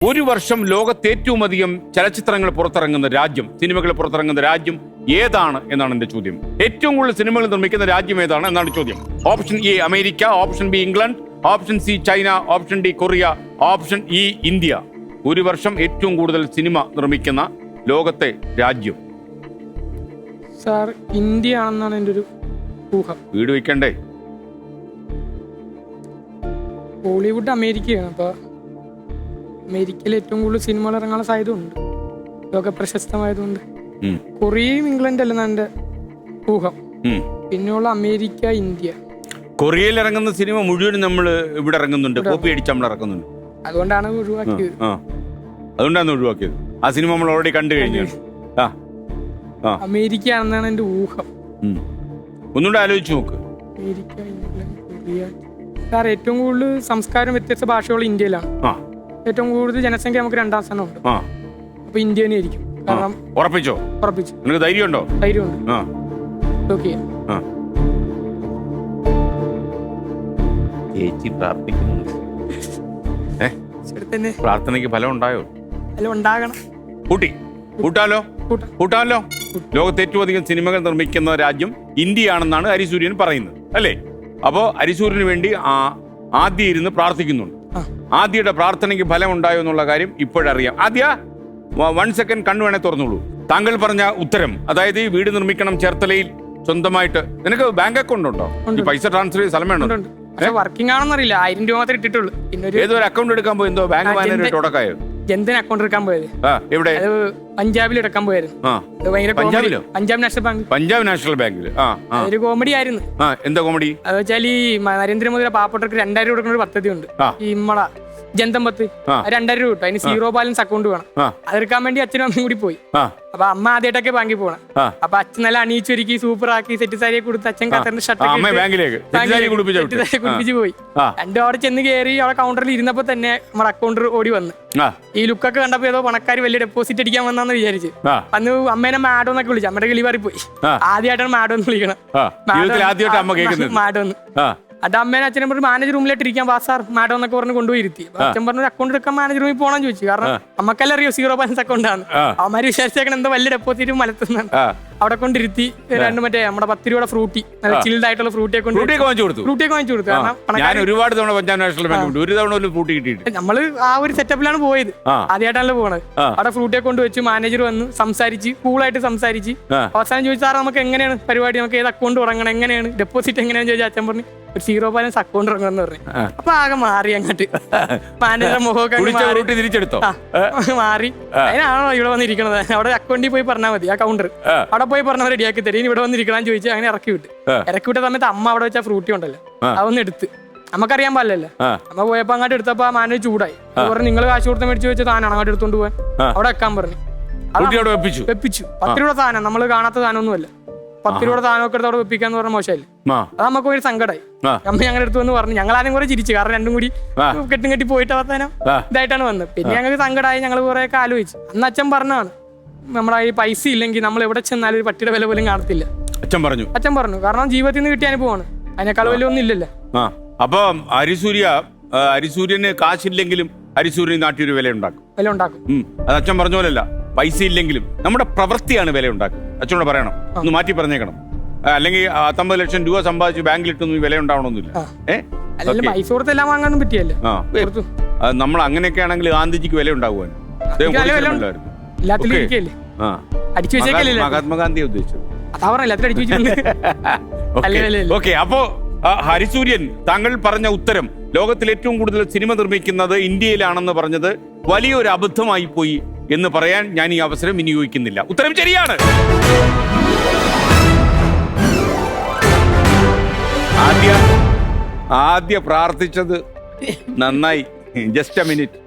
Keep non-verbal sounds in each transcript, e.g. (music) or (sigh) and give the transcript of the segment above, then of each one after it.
ഒരു വർഷം ലോകത്ത് ഏറ്റവും അധികം ചലച്ചിത്രങ്ങൾ പുറത്തിറങ്ങുന്ന രാജ്യം സിനിമകൾ പുറത്തിറങ്ങുന്ന രാജ്യം ഏതാണ് എന്നാണ് എന്റെ ചോദ്യം. ഏറ്റവും കൂടുതൽ സിനിമകൾ നിർമ്മിക്കുന്ന രാജ്യം ഏതാണ് എന്നാണ് ചോദ്യം. Option A America option B England option C China option D Korea option E India. ഒരു വർഷം ഏറ്റവും കൂടുതൽ സിനിമ നിർമ്മിക്കുന്ന ലോകത്തെ രാജ്യം. സാർ ഇന്ത്യ ആണെന്നാണ് എന്റെ ഒരു ഊഹം. വീട് വെക്കണ്ടേ ബോളിവുഡ് അമേരിക്കയാണ് അപ്പോൾ അമേരിക്കയിൽ ഏറ്റവും കൂടുതൽ സിനിമകൾ ഇറങ്ങാനുള്ള സാധ്യത ഉണ്ട് ലോക പ്രശസ്തമായതുകൊണ്ട് കൊറിയയും ഇംഗ്ലണ്ട് അല്ലെന്നാണ് എന്റെ ഊഹം. പിന്നെയുള്ള അമേരിക്ക ഇന്ത്യ. കൊറിയയിൽ ഇറങ്ങുന്ന സിനിമ മുഴുവനും നമ്മൾ ഇവിടെ ഇറങ്ങുന്നുണ്ട്. കോപ്പി അടിച്ച് നമ്മൾ ഇറക്കുന്നുണ്ട് അതുകൊണ്ടാണ് ഒഴിവാക്കിയത്. അതുകൊണ്ടാണ് ഒഴിവാക്കിയത്. ആ സിനിമ നമ്മൾ ഓൾറെഡി കണ്ടു കഴിഞ്ഞു. ആ അമേരിക്ക ആണെന്നാണ് എന്റെ ഊഹം. ഒന്നുകൂടെ ആലോചിച്ച് നോക്ക്. America England Korea. സാർ ഏറ്റവും കൂടുതൽ സംസ്കാരം വ്യത്യസ്ത ഭാഷകൾ ഇന്ത്യയിലാണ്. ആ. ഏറ്റവും കൂടുതൽ ജനസംഖ്യ നമുക്ക് രണ്ടാം സ്ഥാനമുണ്ട്. ആ. അപ്പോൾ ഇന്ത്യ തന്നെ ആയിരിക്കും. കാരണം ഉറപ്പിച്ചോ? ഉറപ്പിച്ചു. നിനക്ക് ധൈര്യമുണ്ടോ? ധൈര്യമുണ്ട്. ആ. ഓക്കെ. ആ. ചേച്ചി പ്രാർത്ഥിക്കുന്നുണ്ട് ഏ? തന്നെ പ്രാർത്ഥനയ്ക്ക് ഫലം ഉണ്ടായോ? അല്ല ഉണ്ടാകണം. കൂട്ടി. കൂട്ടാലോ? കൂട്ടാം. കൂട്ടാലോ? ലോകത്ത് ഏറ്റവും അധികം സിനിമകൾ നിർമ്മിക്കുന്ന രാജ്യം ഇന്ത്യയാണെന്നാണ് ഹരിസൂര്യൻ പറയുന്നത്. അല്ലേ? അപ്പോ ഹരിസൂര്യന് വേണ്ടി ആ ആദ്യം ഇരുന്ന് പ്രാർത്ഥിക്കുന്നുണ്ട്. ആദ്യയുടെ പ്രാർത്ഥനയ്ക്ക് ഫലം ഉണ്ടായോ എന്നുള്ള കാര്യം ഇപ്പോഴറിയാം. ആദ്യ വൺ സെക്കൻഡ് കണ്ണു വേണേ തുറന്നുള്ളൂ താങ്കൾ പറഞ്ഞ ഉത്തരം അതായത് ഈ വീട് നിർമ്മിക്കണം ചേർത്തലയിൽ സ്വന്തമായിട്ട് നിനക്ക് ബാങ്ക് അക്കൗണ്ട് ഉണ്ടോ? പൈസ ട്രാൻസ്ഫർ ചെയ്ത് സ്ഥലം വേണോ? വർക്കിംഗ് ആണെന്നറിയില്ല. ആയിരം രൂപ മാത്രമേ ഇട്ടിട്ടുള്ളൂ. ഏതൊരു അക്കൗണ്ട് എടുക്കാൻ പോയി? എന്തോ ബാങ്ക് മാനേജർ തുടക്കമായോ തുടക്കായോ ജന്തൻ അക്കൗണ്ട് എടുക്കാൻ പോയത്. ആ എവിടെ? അത് പഞ്ചാബിൽ എടുക്കാൻ പോയായിരുന്നു. ആ അത് ഭയങ്കര comedy. പഞ്ചാബിലോ? Punjab National Bank Punjab National ബാങ്കിൽ ആ ആ. അതൊരു കോമഡി ആയിരുന്നു. ആ എന്താ കോമഡി അത് വെച്ചാൽ ഈ മ- നരേന്ദ്രമോദി പാവപ്പെട്ടവർക്ക് രണ്ടായിരം കൊടുക്കുന്ന ഒരു പദ്ധതി ഉണ്ട് ആ. ഈ നമ്മളെ ജന്തം രണ്ടര രൂപ കിട്ടും അതിന് സീറോ ബാലൻസ് അക്കൗണ്ട് വേണം. അതെടുക്കാൻ വേണ്ടി അച്ഛനും അമ്മയും കൂടി പോയി. അപ്പൊ അമ്മ ആദ്യമായിട്ടൊക്കെ ബാങ്കിൽ പോകണം. അപ്പൊ അച്ഛൻ നല്ല അണിയിച്ചൊരുക്കി സൂപ്പർ ആക്കി സെറ്റ് സാരിയെ കൊടുത്ത് അച്ഛൻ കത്തറിന്റെ ഷർട്ട് കുടിപ്പിച്ച പോയി. രണ്ടും അവിടെ ചെന്ന് കയറി അവിടെ കൗണ്ടറിൽ ഇരുന്നപ്പോ തന്നെ നമ്മുടെ അക്കൗണ്ടർ ഓടി വന്ന്. ഈ ലുക്കൊക്കെ കണ്ടപ്പോ ഏതോ പണക്കാർ വലിയ ഡെപ്പോസിറ്റ് അടിക്കാൻ വന്നാന്ന് വിചാരിച്ച്. അന്ന് അമ്മേനെ മാഡോ എന്നൊക്കെ വിളിച്ചു. അമ്മയുടെ കിളി മാറി പോയി. ആദ്യമായിട്ടാണ് മാഡോ എന്ന് വിളിക്കണം മാഡോ എന്ന് അത് അമ്മേനെ അച്ഛനെ പറഞ്ഞു മാനേജർ റൂമിലോട്ട് ഇരിക്കാൻ വാ സാർ മാഡം എന്നൊക്കെ പറഞ്ഞ് കൊണ്ടുപോയി ഇരുത്തി അപ്പൊ അച്ഛൻ പറഞ്ഞു അക്കൗണ്ട് എടുക്കാൻ മാനേജർ റൂമിൽ പോകണം ചോദിച്ചു. കാരണം നമുക്കെല്ലാം അറിയോ സീറോ ബാലൻസ് അക്കൗണ്ട് ആണ്. അവന്മാര് വിചാരിച്ചേക്കണം എന്താ വലിയ ഡെപ്പോസിറ്റ് മലത്തുന്നാണ് ആ. അവിടെ കൊണ്ടിരുത്തി രണ്ട് മറ്റേ നമ്മുടെ പത്ത് രൂപയുടെ ഫ്രൂട്ടി നല്ല ചിൽഡ് ആയിട്ടുള്ള ഫ്രൂട്ടിയെ കൊണ്ട് ഫ്രൂട്ടിയൊക്കെ വാങ്ങിച്ചു കൊടുത്തു. ഫ്രൂട്ടിയൊക്കെ വാങ്ങിച്ചു കൊടുത്തു. കാരണം ഞാൻ പണക്കാര് ഒരുപാട് തവണ പഞ്ചാബ് നാഷണൽ ബാങ്ക് ഒരു തവണ ഒരു ഫ്രൂട്ടി കിട്ടിയിട്ട് നമ്മൾ ആ ഒരു സെറ്റപ്പിലാണ് പോയത്. ആ. ആദ്യമായിട്ടാണല്ലോ പോണത്. ആ. അവിടെ ഫ്രൂട്ടിയെ കൊണ്ട് വെച്ച് മാനേജർ വന്ന് സംസാരിച്ച് കൂളായിട്ട് സംസാരിച്ച് ആ. അവസാനം ചോദിച്ചു സാർ നമുക്ക് എങ്ങനെയാണ് പരിപാടി? നമുക്ക് ഏത് അക്കൗണ്ട് തുടങ്ങണം? എങ്ങനെയാണ്? ഡെപ്പോസിറ്റ് എങ്ങനെയാണെന്ന് ചോദിച്ചാൽ അച്ഛൻ പറഞ്ഞു ഒരു സീറോ ബാലൻസ് അക്കൗണ്ട് തുടങ്ങണം എന്ന് പറഞ്ഞു. ആ. അപ്പൊ ആകെ മാറി അങ്ങോട്ട്. മാനേജർ മുഖമൊക്കെ അങ്ങ് മാറി. ഫ്രൂട്ടി തിരിച്ചെടുത്തോ? ആ, മാറി. അതിനാണോ ഇവിടെ വന്നിരിക്കണത്? അവിടെ അക്കൗണ്ടിൽ പോയി പറഞ്ഞാൽ മതി ആ കൗണ്ടർ ആ. അവിടെ പോയി പറഞ്ഞാൽ റെഡിയാക്കി തരും. ഇനി ഇവിടെ വന്നിരിക്കണം ചോദിച്ചു അങ്ങനെ ഇറക്കി വിട്ട്. ഇറക്കി വിട്ട സമയത്ത് അമ്മ അവിടെ വെച്ച ഫ്രൂട്ടി ഉണ്ടല്ലോ. അതൊന്ന് എടുത്ത്. നമുക്കറിയാൻ പാടില്ലല്ലോ. അമ്മ പോയപ്പോ അങ്ങോട്ട് എടുത്തപ്പോ ആ മാനേജ് ചൂടായി. പറഞ്ഞു നിങ്ങൾ കാശ് കൊടുത്ത് മേടിച്ചു വെച്ച താനാണ് അങ്ങോട്ട് എടുത്തോണ്ട് പോവാൻ? അവിടെ വെക്കാൻ പറഞ്ഞു. വെപ്പിച്ചു? വെപ്പിച്ചു. പത്ത് രൂപ സാധനം. നമ്മൾ കാണാത്ത താനൊന്നുമല്ല പത്ത് രൂപ സാധനമൊക്കെ എടുത്ത് അവിടെ വെപ്പിക്കാന്ന് പറഞ്ഞ മോശമല്ലേ അത് നമുക്ക് ഒരു സങ്കടമായി. അമ്മ ഞങ്ങളുടെ അടുത്ത് വന്ന് പറഞ്ഞു ഞങ്ങൾ ആദ്യം കുറെ ചിരിച്ചു. കാരണം രണ്ടും കൂടി. കെട്ടും കെട്ടി പോയിട്ട് അവസാനം ഇതായിട്ടാണ് വന്നത്. പിന്നെ ഞങ്ങൾക്ക് സങ്കടമായി ഞങ്ങൾ കുറെ ഒക്കെ ആലോചിച്ചു. അന്ന് അച്ഛൻ പറഞ്ഞാണ് നമ്മുടെ ഈ പൈസ ഇല്ലെങ്കിൽ നമ്മൾ എവിടെ ചെന്നാലും ഒരു പട്ടിയുടെ വില പോലും കാണത്തില്ല. അച്ഛൻ പറഞ്ഞു. അച്ഛൻ പറഞ്ഞു. കാരണം ജീവിതത്തിൽ നിന്ന് കിട്ടിയ അനുഭവമാണ്. അതിനേക്കാൾ വലിയ ഒന്നും ഇല്ലല്ലോ. ആ. അപ്പൊ അരിസൂര്യ അരിസൂര്യന് കാശില്ലെങ്കിലും ഹരിസൂര്യൻ നാട്ടിൽ ഒരു വില ഉണ്ടാക്കും വില ഉണ്ടാക്കും അത് അച്ഛൻ പറഞ്ഞ പോലല്ല പൈസ ഇല്ലെങ്കിലും നമ്മുടെ പ്രവൃത്തിയാണ് വില ഉണ്ടാക്കുക അച്ഛനോട് പറയണം. ഒന്ന് മാറ്റി പറഞ്ഞേക്കണം. അല്ലെങ്കിൽ പത്തൊമ്പത് ലക്ഷം രൂപ സമ്പാദിച്ച് ബാങ്കിൽ ഇട്ടൊന്നും വില ഉണ്ടാവണമെന്നില്ല. ഏഹ് പൈസ വാങ്ങാനൊന്നും പറ്റിയല്ലേ? നമ്മൾ അങ്ങനെയൊക്കെ ആണെങ്കിൽ ഗാന്ധിജിക്ക് വില ഉണ്ടാകുവാൻ എല്ലാത്തിലും ഓക്കേ. ഇരിക്കല്ലേ ആ. അടിച്ചു വെച്ചേക്കല്ലേ മഹാ- മഹാത്മാഗാന്ധിയെ ഉദ്ദേശിച്ചത്. അതാ പറഞ്ഞ എല്ലാത്തിലും അടിച്ചു വെച്ചിട്ടുണ്ട്. (laughs) അല്ല, അല്ല, അല്ല. ഓക്കെ അപ്പോ ആ, ഹരിസൂര്യൻ താങ്കൾ പറഞ്ഞ ഉത്തരം ലോകത്തിൽ ഏറ്റവും കൂടുതൽ സിനിമ നിർമ്മിക്കുന്നത് ഇന്ത്യയിലാണെന്ന് പറഞ്ഞത് വലിയൊരു അബദ്ധമായി പോയി എന്ന് പറയാൻ ഞാൻ ഈ അവസരം വിനിയോഗിക്കുന്നില്ല. ഉത്തരം ശരിയാണ്. ആദ്യ ആദ്യ പ്രാർത്ഥിച്ചത് നന്നായി. Just a minute.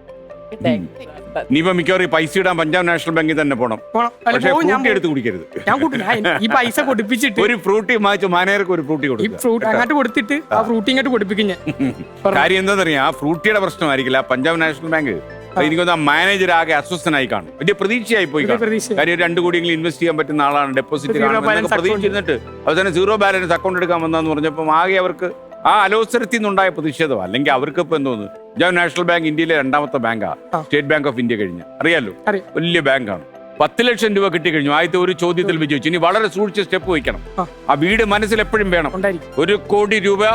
ഇനിയിപ്പോ മിക്കവാറും ഈ പൈസ ഇടാൻ പഞ്ചാബ് നാഷണൽ ബാങ്കിൽ തന്നെ പോണം. പക്ഷേ ഫ്രൂട്ടി എടുത്ത് കുടിക്കരുത്. ഞാൻ കൂട്ടി ഞാൻ ഈ പൈസ കൊടുപ്പിച്ചിട്ട് ഒരു ഫ്രൂട്ടി മാച്ച് മാനേജർക്ക് ഒരു ഫ്രൂട്ടി ഈ കൊടുക്കുക ഫ്രൂട്ട് അങ്ങോട്ട് കൊടുത്തിട്ട് ആ ഫ്രൂട്ടി ഇങ്ങോട്ട് കൊടുപ്പിക്കും ഞാൻ. കാര്യം എന്താണെന്നറിയാം? ആ ഫ്രൂട്ടിയുടെ പ്രശ്നമായിരിക്കില്ല. പഞ്ചാബ് നാഷണൽ ബാങ്ക് എനിക്കൊന്ന് ആ മാനേജർ ആകെ അസ്വസ്ഥനായി കാണും. വലിയ പ്രതീക്ഷയായി പോയി വലിയ കാണും. പ്രതീക്ഷ. കാര്യം ഒരു രണ്ട് കോടിയെങ്കിലും ഇൻവെസ്റ്റ് ചെയ്യാൻ പറ്റുന്ന ആളാണ്. ഡെപ്പോസിറ്റ്. പ്രതീക്ഷിച്ചിരുന്നിട്ട്. അവസാനം സീറോ ബാലൻസ് അക്കൗണ്ട് എടുക്കാൻ വന്നാന്ന് പറഞ്ഞപ്പോൾ ആകെ അവർക്ക് ആ അലോസരത്തിൽ നിന്നുണ്ടായ പ്രതിഷേധം. അല്ലെങ്കിൽ അവർക്ക് ഇപ്പൊ എന്തോന്ന്? ഞാൻ നാഷണൽ ബാങ്ക് ഇന്ത്യയിലെ രണ്ടാമത്തെ ബാങ്കാ. സ്റ്റേറ്റ് ബാങ്ക് ഓഫ് ഇന്ത്യ കഴിഞ്ഞ. അറിയാലോ? അറിയാം. വലിയ ബാങ്കാണ്. പത്ത് ലക്ഷം രൂപ കിട്ടി കഴിഞ്ഞു. ആദ്യത്തെ ഒരു ചോദ്യത്തിൽ വിജയിച്ചു. ഇനി വളരെ സൂക്ഷിച്ച് സ്റ്റെപ്പ് വയ്ക്കണം. ആ. വീട് മനസ്സിൽ എപ്പോഴും വേണം ഒരു കോടി രൂപ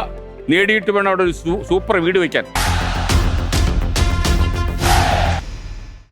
നേടിയിട്ട് വേണം അവിടെ ഒരു സൂപ്പർ വീട് വെക്കാൻ